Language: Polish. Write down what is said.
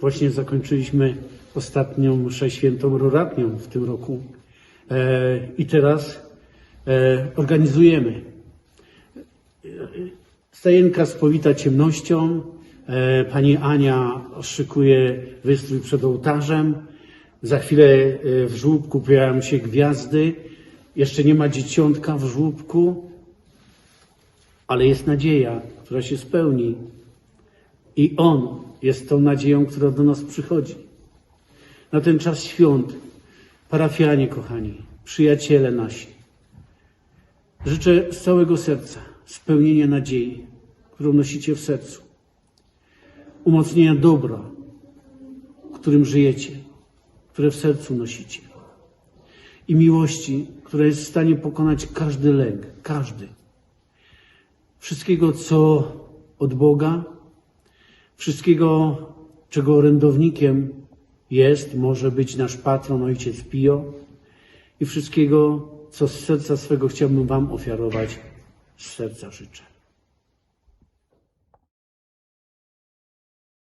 Właśnie zakończyliśmy ostatnią mszę świętą roratnią w tym roku e, i teraz e, organizujemy. Stajenka spowita ciemnością. E, Pani Ania szykuje wystrój przed ołtarzem. Za chwilę e, w żłóbku pojawiają się gwiazdy. Jeszcze nie ma dzieciątka w żłóbku, ale jest nadzieja, która się spełni. I On jest tą nadzieją, która do nas przychodzi. Na ten czas świąt, parafianie kochani, przyjaciele nasi, życzę z całego serca spełnienia nadziei, którą nosicie w sercu, umocnienia dobra, którym żyjecie, które w sercu nosicie i miłości, która jest w stanie pokonać każdy lęk, każdy. Wszystkiego, co od Boga, wszystkiego, czego orędownikiem jest, może być nasz patron, ojciec Pio i wszystkiego, co z serca swego chciałbym Wam ofiarować, z serca życzę.